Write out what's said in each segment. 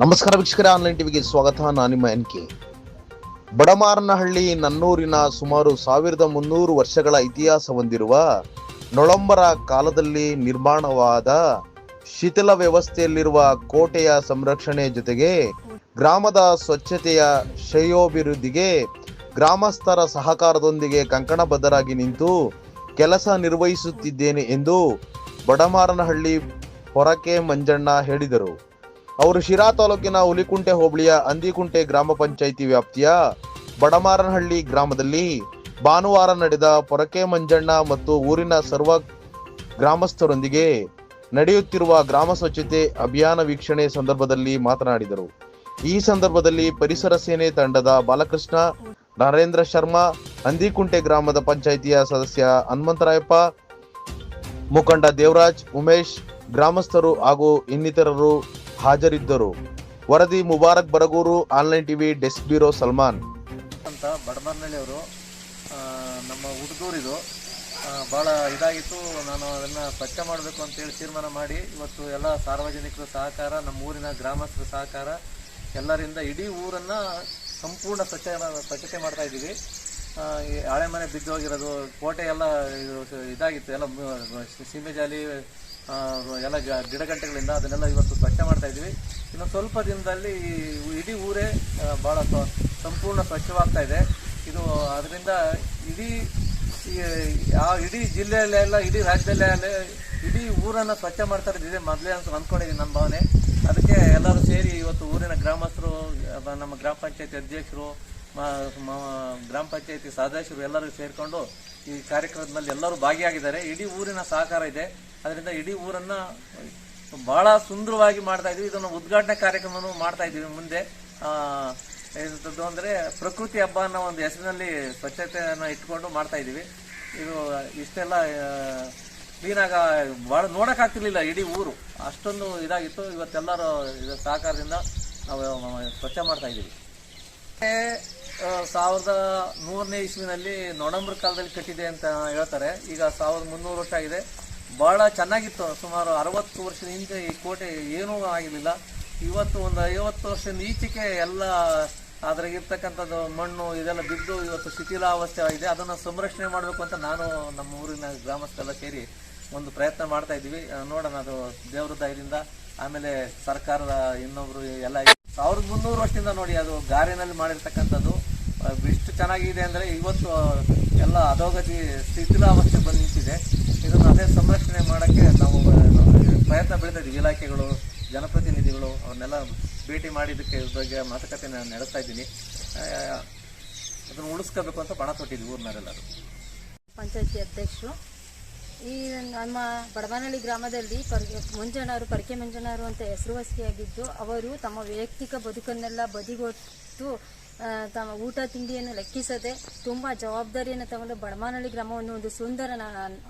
ನಮಸ್ಕಾರ ವೀಕ್ಷಕರ ಆನ್ಲೈನ್ ಟಿವಿಗೆ ಸ್ವಾಗತ. ನಾನು ನಿಮ್ಮ ಎನ್ ಕೆ ಬಡಮಾರನಹಳ್ಳಿ, ನನ್ನೂರಿನ ಸುಮಾರು ಸಾವಿರದ ಮುನ್ನೂರು ವರ್ಷಗಳ ಇತಿಹಾಸ ಹೊಂದಿರುವ ನೊಳಂಬರ ಕಾಲದಲ್ಲಿ ನಿರ್ಮಾಣವಾದ ಶಿಥಿಲ ವ್ಯವಸ್ಥೆಯಲ್ಲಿರುವ ಕೋಟೆಯ ಸಂರಕ್ಷಣೆ ಜೊತೆಗೆ ಗ್ರಾಮದ ಸ್ವಚ್ಛತೆಯ ಶ್ರೇಯೋಭಿವೃದ್ಧಿಗೆ ಗ್ರಾಮಸ್ಥರ ಸಹಕಾರದೊಂದಿಗೆ ಕಂಕಣಬದ್ಧರಾಗಿ ನಿಂತು ಕೆಲಸ ನಿರ್ವಹಿಸುತ್ತಿದ್ದೇನೆ ಎಂದು ಬಡಮಾರನಹಳ್ಳಿ ಹೊರಕೆ ಮಂಜಣ್ಣ ಹೇಳಿದರು. ಅವರು ಶಿರಾ ತಾಲೂಕಿನ ಹುಲಿಕುಂಟೆ ಹೋಬಳಿಯ ಅಂದಿಕುಂಟೆ ಗ್ರಾಮ ಪಂಚಾಯಿತಿ ವ್ಯಾಪ್ತಿಯ ಬಡಮಾರನಹಳ್ಳಿ ಗ್ರಾಮದಲ್ಲಿ ಭಾನುವಾರ ನಡೆದ ಪೊರಕೆ ಮಂಜಣ್ಣ ಮತ್ತು ಊರಿನ ಸರ್ವ ಗ್ರಾಮಸ್ಥರೊಂದಿಗೆ ನಡೆಯುತ್ತಿರುವ ಗ್ರಾಮ ಸ್ವಚ್ಛತೆ ಅಭಿಯಾನ ವೀಕ್ಷಣೆ ಸಂದರ್ಭದಲ್ಲಿ ಮಾತನಾಡಿದರು. ಈ ಸಂದರ್ಭದಲ್ಲಿ ಪರಿಸರ ಸೇನೆ ತಂಡದ ಬಾಲಕೃಷ್ಣ, ನರೇಂದ್ರ ಶರ್ಮಾ, ಅಂದಿಕುಂಟೆ ಗ್ರಾಮದ ಪಂಚಾಯಿತಿಯ ಸದಸ್ಯ ಹನುಮಂತರಾಯಪ್ಪ, ಮುಖಂಡ ದೇವರಾಜ್, ಉಮೇಶ್, ಗ್ರಾಮಸ್ಥರು ಹಾಗೂ ಇನ್ನಿತರರು ಹಾಜರಿದ್ದರು. ವರದಿ Mubarak Baraguru, online TV, desk bureau Salman. ಅಂತ ಬಡಮರ್ನಳ್ಳಿಯವರು ನಮ್ಮ ಹುಡುಗೂರಿದು ಭಾಳ ಇದಾಗಿತ್ತು. ನಾನು ಅದನ್ನು ಸ್ವಚ್ಛ ಮಾಡಬೇಕು ಅಂತೇಳಿ ತೀರ್ಮಾನ ಮಾಡಿ, ಇವತ್ತು ಎಲ್ಲ ಸಾರ್ವಜನಿಕರ ಸಹಕಾರ ನಮ್ಮ ಊರಿನ ಗ್ರಾಮಸ್ಥರ ಸಹಕಾರ, ಎಲ್ಲರಿಂದ ಇಡೀ ಊರನ್ನು ಸಂಪೂರ್ಣ ಸ್ವಚ್ಛ ಸ್ವಚ್ಛತೆ ಮಾಡ್ತಾ ಇದ್ದೀವಿ. ಹಳೆ ಮನೆ ಬಿದ್ದೋಗಿರೋದು ಕೋಟೆ ಎಲ್ಲ ಇದು ಇದಾಗಿತ್ತು. ಎಲ್ಲ ಸೀಮೆ ಜಾಲಿ ಎಲ್ಲ ಗಿಡಗಂಟೆಗಳಿಂದ ಅದನ್ನೆಲ್ಲ ಇವತ್ತು ಸ್ವಚ್ಛ ಮಾಡ್ತಾ ಇದ್ದೀವಿ. ಇನ್ನು ಸ್ವಲ್ಪ ದಿನದಲ್ಲಿ ಇಡೀ ಊರೇ ಭಾಳ ಸಂಪೂರ್ಣ ಸ್ವಚ್ಛವಾಗ್ತಾ ಇದೆ. ಇದು ಅದರಿಂದ ಇಡೀ ಯಾವ ಇಡೀ ಜಿಲ್ಲೆಯಲ್ಲೆಲ್ಲ ಇಡೀ ರಾಜ್ಯದಲ್ಲೇ ಇಡೀ ಊರನ್ನು ಸ್ವಚ್ಛ ಮಾಡ್ತಾ ಇದ್ದಿದೆ ಮೊದಲೇ ಅಂತ ಅಂದ್ಕೊಂಡಿದ್ದೀನಿ ನಮ್ಮ ಭಾವನೆ. ಅದಕ್ಕೆ ಎಲ್ಲರೂ ಸೇರಿ ಇವತ್ತು ಊರಿನ ಗ್ರಾಮಸ್ಥರು ನಮ್ಮ ಗ್ರಾಮ ಪಂಚಾಯತಿ ಅಧ್ಯಕ್ಷರು ಗ್ರಾಮ ಪಂಚಾಯತಿ ಸದಸ್ಯರು ಎಲ್ಲರೂ ಸೇರಿಕೊಂಡು ಈ ಕಾರ್ಯಕ್ರಮದಲ್ಲಿ ಎಲ್ಲರೂ ಭಾಗಿಯಾಗಿದ್ದಾರೆ. ಇಡೀ ಊರಿನ ಸಹಕಾರ ಇದೆ. ಅದರಿಂದ ಇಡೀ ಊರನ್ನ ಬಹಳ ಸುಂದರವಾಗಿ ಮಾಡ್ತಾ ಇದೀವಿ ಇದನ್ನು ಉದ್ಘಾಟನೆ ಕಾರ್ಯಕ್ರಮವನ್ನು ಮಾಡ್ತಾ ಇದ್ದೀವಿ ಮುಂದೆ. ಎಂಥದ್ದು ಅಂದ್ರೆ ಪ್ರಕೃತಿ ಹಬ್ಬ ಅನ್ನೋ ಒಂದು ಹೆಸರಿನಲ್ಲಿ ಸ್ವಚ್ಛತೆಯನ್ನು ಇಟ್ಕೊಂಡು ಮಾಡ್ತಾ ಇದ್ದೀವಿ. ಇದು ಇಷ್ಟೆಲ್ಲ ಕ್ಲೀನಾಗ ಭಾಳ ನೋಡೋಕ್ಕಾಗ್ತಿರ್ಲಿಲ್ಲ ಇಡೀ ಊರು. ಅಷ್ಟೊಂದು ಇದಾಗಿತ್ತು. ಇವತ್ತೆಲ್ಲರೂ ಇದರ ಸಹಕಾರದಿಂದ ನಾವು ಸ್ವಚ್ಛ ಮಾಡ್ತಾ ಇದ್ದೀವಿ. ಸಾವಿರದ ನೂರನೇ ಇಸ್ವಿನಲ್ಲಿ ನೊಡಂಬರ್ ಕಾಲದಲ್ಲಿ ಕಟ್ಟಿದೆ ಅಂತ ಹೇಳ್ತಾರೆ. ಈಗ ಸಾವಿರದ ಮುನ್ನೂರು ವರ್ಷ ಆಗಿದೆ. ಬಹಳ ಚೆನ್ನಾಗಿತ್ತು. ಸುಮಾರು ಅರವತ್ತು ವರ್ಷದ ಹಿಂದೆ ಈ ಕೋಟೆ ಏನೂ ಆಗಿರಲಿಲ್ಲ. ಇವತ್ತು ಒಂದು ಐವತ್ತು ವರ್ಷದ ಈಚೆಗೆ ಎಲ್ಲ ಅದ್ರಾಗಿರ್ತಕ್ಕಂಥದ್ದು ಮಣ್ಣು ಇದೆಲ್ಲ ಬಿದ್ದು ಇವತ್ತು ಶಿಥಿಲಾವಸ್ಥೆ ಆಗಿದೆ. ಅದನ್ನು ಸಂರಕ್ಷಣೆ ಮಾಡಬೇಕು ಅಂತ ನಾನು ನಮ್ಮ ಊರಿನ ಗ್ರಾಮಸ್ಥರೆಲ್ಲ ಸೇರಿ ಒಂದು ಪ್ರಯತ್ನ ಮಾಡ್ತಾ ಇದ್ದೀವಿ. ನೋಡೋಣ ಅದು ದೇವ್ರ ದಯದಿಂದ. ಆಮೇಲೆ ಸರ್ಕಾರದ ಇನ್ನೊಬ್ರು ಎಲ್ಲ ಸಾವಿರದ ಮುನ್ನೂರು ವರ್ಷದಿಂದ ನೋಡಿ ಅದು ಗಾರಿನಲ್ಲಿ ಮಾಡಿರ್ತಕ್ಕಂಥದ್ದು. ಎಷ್ಟು ಚೆನ್ನಾಗಿದೆ ಅಂದರೆ ಇವತ್ತು ಎಲ್ಲ ಅಧೋಗತಿ ಶಿಥಿಲಾವಸ್ಥೆ ಬಂದು ನಿಂತಿದೆ. ಇದನ್ನು ಅದೇ ಸಂರಕ್ಷಣೆ ಮಾಡೋಕ್ಕೆ ನಾವು ಪ್ರಯತ್ನ ಬೀಳ್ತಾ ಇಲಾಖೆಗಳು, ಜನಪ್ರತಿನಿಧಿಗಳು ಅವ್ರನ್ನೆಲ್ಲ ಭೇಟಿ ಮಾಡಿದ್ದಕ್ಕೆ ಬಗ್ಗೆ ಮಾತುಕತೆ ನಾನು ನಡೆಸ್ತಾ ಇದ್ದೀನಿ. ಅದನ್ನು ಉಳಿಸ್ಕೋಬೇಕು ಅಂತ ಪಣ ಕೊಟ್ಟಿದ್ದೀವಿ ಊರಿನವರೆಲ್ಲರೂ. ಪಂಚಾಯತಿ ಅಧ್ಯಕ್ಷರು, ಈ ನಮ್ಮ ಬಡವನಹಳ್ಳಿ ಗ್ರಾಮದಲ್ಲಿ ಪರ್ ಮಂಜಣ್ಣವರು ಪರಕೆ ಮಂಜನಾರು ಅಂತ ಹೆಸರುವಾಸಿಯಾಗಿದ್ದು, ಅವರು ತಮ್ಮ ವೈಯಕ್ತಿಕ ಬದುಕನ್ನೆಲ್ಲ ಬದಿಗೊಟ್ಟು ತಮ್ಮ ಊಟ ತಿಂಡಿಯನ್ನು ಲೆಕ್ಕಿಸದೆ ತುಂಬ ಜವಾಬ್ದಾರಿಯನ್ನು ತಗೊಂಡು ಬಡಮಾನಹಳ್ಳಿ ಗ್ರಾಮವನ್ನು ಒಂದು ಸುಂದರ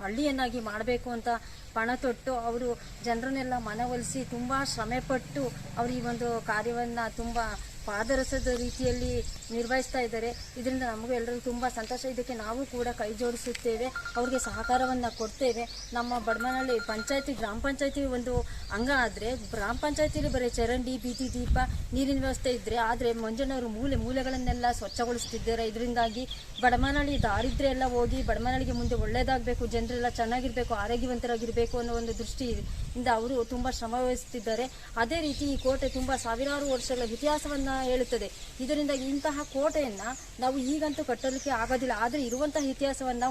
ಹಳ್ಳಿಯನ್ನಾಗಿ ಮಾಡಬೇಕು ಅಂತ ಪಣ ತೊಟ್ಟು ಅವರು ಜನರನ್ನೆಲ್ಲ ಮನವೊಲಿಸಿ ತುಂಬ ಶ್ರಮೆಪಟ್ಟು ಅವರು ಈ ಒಂದು ಕಾರ್ಯವನ್ನು ತುಂಬ ಪಾದರಸದ ರೀತಿಯಲ್ಲಿ ನಿರ್ವಹಿಸ್ತಾ ಇದ್ದಾರೆ. ಇದರಿಂದ ನಮಗೂ ಎಲ್ಲರಿಗೂ ತುಂಬ ಸಂತೋಷ. ಇದಕ್ಕೆ ನಾವು ಕೂಡ ಕೈ ಜೋಡಿಸುತ್ತೇವೆ. ಅವ್ರಿಗೆ ಸಹಕಾರವನ್ನು ಕೊಡ್ತೇವೆ. ನಮ್ಮ ಬಡಮನಹಳ್ಳಿ ಪಂಚಾಯತಿ, ಗ್ರಾಮ ಪಂಚಾಯತಿ ಒಂದು ಅಂಗ ಆದರೆ, ಗ್ರಾಮ ಪಂಚಾಯತಿಯಲ್ಲಿ ಬರೀ ಚರಂಡಿ, ಬೀದಿ, ದೀಪ, ನೀರಿನ ವ್ಯವಸ್ಥೆ ಇದ್ದರೆ ಆದರೆ ಮಂಜಣ್ಣವರು ಮೂಲೆ ಮೂಲೆಗಳನ್ನೆಲ್ಲ ಸ್ವಚ್ಛಗೊಳಿಸ್ತಿದ್ದಾರೆ. ಇದರಿಂದಾಗಿ ಬಡಮನಹಳ್ಳಿ ದಾರಿದ್ರ್ಯ ಎಲ್ಲ ಹೋಗಿ ಬಡಮನಹಳ್ಳಿಗೆ ಮುಂದೆ ಒಳ್ಳೆಯದಾಗಬೇಕು ಜನರೆಲ್ಲ ಚೆನ್ನಾಗಿರಬೇಕು, ಆರೋಗ್ಯವಂತರಾಗಿರಬೇಕು ಅನ್ನೋ ಒಂದು ದೃಷ್ಟಿಯಿಂದ ಅವರು ತುಂಬ ಶ್ರಮ ವಹಿಸುತ್ತಿದ್ದಾರೆ ಅದೇ ರೀತಿ ಈ ಕೋಟೆ ತುಂಬ ಸಾವಿರಾರು ವರ್ಷಗಳ ಇತಿಹಾಸವನ್ನು ಹೇಳುತ್ತದೆ. ಇದರಿಂದ ಇಂತಹ ಕೋಟೆಯನ್ನು ನಾವು ಈಗಂತೂ ಕಟ್ಟಲಿಕ್ಕೆ ಆಗೋದಿಲ್ಲ. ಆದರೆ ಇರುವಂತಹ ಇತಿಹಾಸವನ್ನು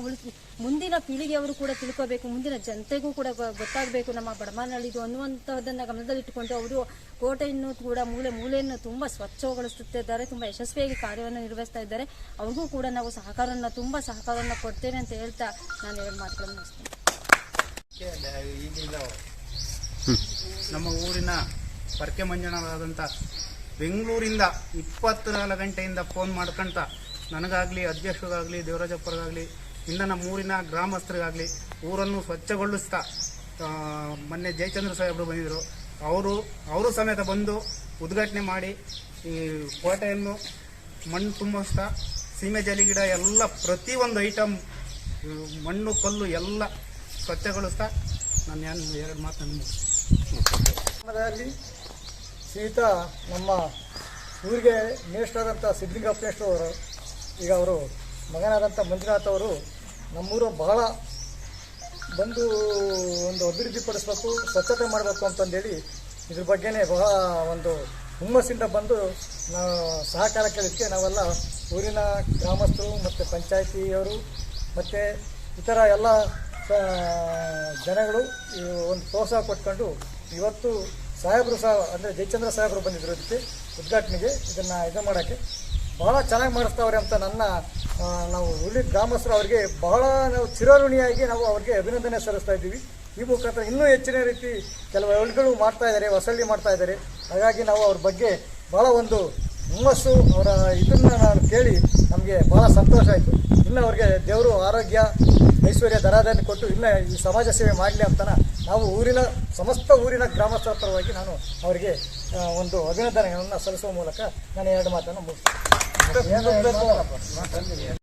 ಮುಂದಿನ ಪೀಳಿಗೆಯವರು ಕೂಡ ತಿಳ್ಕೋಬೇಕು. ಮುಂದಿನ ಜನತೆಗೂ ಕೂಡ ಗೊತ್ತಾಗಬೇಕು ನಮ್ಮ ಬಡಮಾನಹಳ್ಳಿದು ಅನ್ನುವಂಥದ್ದನ್ನು ಗಮನದಲ್ಲಿಟ್ಟುಕೊಂಡು ಅವರು ಕೋಟೆಯನ್ನು ಕೂಡ ಮೂಲೆ, ಮೂಲೆಯನ್ನು ತುಂಬ ಸ್ವಚ್ಛಗೊಳಿಸುತ್ತಿದ್ದಾರೆ. ತುಂಬ ಯಶಸ್ವಿಯಾಗಿ ಕಾರ್ಯವನ್ನು ನಿರ್ವಹಿಸ್ತಾ ಇದ್ದಾರೆ. ಅವ್ರಿಗೂ ಕೂಡ ನಾವು ಸಹಕಾರವನ್ನು, ತುಂಬ ಸಹಕಾರವನ್ನು ಕೊಡ್ತೇನೆ ಅಂತ ಹೇಳ್ತಾ ನಾನು ಹೇಳಿ ಮಾತುಗಳನ್ನು ನಮ್ಮ ಊರಿನ ಪರ್ಕೆ ಮಂಜನವಾದಂಥ ಬೆಂಗಳೂರಿಂದ ಇಪ್ಪತ್ನಾಲ್ಕು ಗಂಟೆಯಿಂದ ಫೋನ್ ಮಾಡ್ಕೊಂತ ನನಗಾಗಲಿ ಅಧ್ಯಕ್ಷರಿಗಾಗಲಿ ದೇವರಾಜಪ್ಪರಿಗಾಗಲಿ ಇಂದ ನಮ್ಮ ಊರಿನ ಗ್ರಾಮಸ್ಥರಿಗಾಗಲಿ ಊರನ್ನು ಸ್ವಚ್ಛಗೊಳಿಸ್ತಾ ಮೊನ್ನೆ ಜಯಚಂದ್ರ ಸಾಹೇಬರು ಬಂದಿದ್ದರು ಅವರು ಅವರು ಸಮೇತ ಬಂದು ಉದ್ಘಾಟನೆ ಮಾಡಿ ಈ ಕೋಟೆಯನ್ನು ಮಣ್ಣು ತುಂಬಿಸ್ತಾ ಸೀಮೆ ಜಲಿ ಗಿಡ ಎಲ್ಲ ಪ್ರತಿಯೊಂದು ಐಟಮ್ ಮಣ್ಣು ಕಲ್ಲು ಎಲ್ಲ ಸ್ವಚ್ಛಗೊಳಿಸ್ತಾ ನಾನು ಏನು ಎರಡು ಮಾತನ್ನು ಶ್ರೀಯುತ ನಮ್ಮ ಊರಿಗೆ ಮೇಷ್ಟ್ರಾದಂಥ ಸಿದ್ಧಲಿಂಗಪ್ಪ ಮೇಷ್ಟ್ರು ಅವರು, ಈಗ ಅವರು ಮಗನಾದಂಥ ಮಂಜುನಾಥ್ ಅವರು ನಮ್ಮೂರು ಬಹಳ ಬಂದು ಒಂದು ಅಭಿವೃದ್ಧಿ ಪಡಿಸ್ಬೇಕು, ಸ್ವಚ್ಛತೆ ಮಾಡಬೇಕು ಅಂತಂದೇಳಿ ಇದ್ರ ಬಗ್ಗೆನೇ ಬಹಳ ಒಂದು ಹುಮ್ಮಸ್ಸಿಂದ ಬಂದು ನಾವು ಸಹಕಾರ ಕೇಳಿದ್ದಕ್ಕೆ ನಾವೆಲ್ಲ ಊರಿನ ಗ್ರಾಮಸ್ಥರು ಮತ್ತು ಪಂಚಾಯತಿಯವರು ಮತ್ತು ಇತರ ಎಲ್ಲ ಜನಗಳು ಒಂದು ಪ್ರೋತ್ಸಾಹ ಕೊಟ್ಕೊಂಡು ಇವತ್ತು ಸಾಹೇಬರು ಸಹ, ಅಂದರೆ ಜಯಚಂದ್ರ ಸಾಹೇಬರು ಬಂದಿದ್ರು ಇದಕ್ಕೆ, ಉದ್ಘಾಟನೆಗೆ ಇದನ್ನು ಇದು ಮಾಡೋಕ್ಕೆ. ಬಹಳ ಚೆನ್ನಾಗಿ ಮಾಡಿಸ್ತಾವ್ರೆ ಅಂತ ನನ್ನ ನಾವು ಹುಲಿ ಗ್ರಾಮಸ್ಥರು ಅವರಿಗೆ ಬಹಳ ನಾವು ಚಿರಋಣಿಯಾಗಿ ನಾವು ಅವ್ರಿಗೆ ಅಭಿನಂದನೆ ಸಲ್ಲಿಸ್ತಾ ಇದ್ದೀವಿ. ಈ ಮುಖಾಂತರ ಇನ್ನೂ ಹೆಚ್ಚಿನ ರೀತಿ ಕೆಲವು ಹಳ್ಳಿಗಳು ಮಾಡ್ತಾ ಇದ್ದಾರೆ ಹೊಸಳ್ಳಿ ಮಾಡ್ತಾ ಇದ್ದಾರೆ. ಹಾಗಾಗಿ ನಾವು ಅವ್ರ ಬಗ್ಗೆ ಭಾಳ ಒಂದು ಹುಮ್ಮಸ್ಸು, ಅವರ ಇದನ್ನು ನಾನು ಕೇಳಿ ನಮಗೆ ಭಾಳ ಸಂತೋಷ ಆಯಿತು. ಇನ್ನು ಅವ್ರಿಗೆ ದೇವರು ಆರೋಗ್ಯ, ಐಶ್ವರ್ಯ ಧರಾಧಾನ್ಯ ಕೊಟ್ಟು ಇನ್ನೂ ಈ ಸಮಾಜ ಸೇವೆ ಮಾಡಲಿ ಅಂತನ ನಾವು ಊರಿನ ಸಮಸ್ತ ಊರಿನ ಗ್ರಾಮಸ್ಥರ ಪರವಾಗಿ ನಾನು ಅವರಿಗೆ ಒಂದು ಅಭಿನಂದನೆಗಳನ್ನು ಸಲ್ಲಿಸುವ ಮೂಲಕ ನಾನು ಎರಡು ಮಾತನ್ನು ಮುಗಿಸ್ತೇನೆ.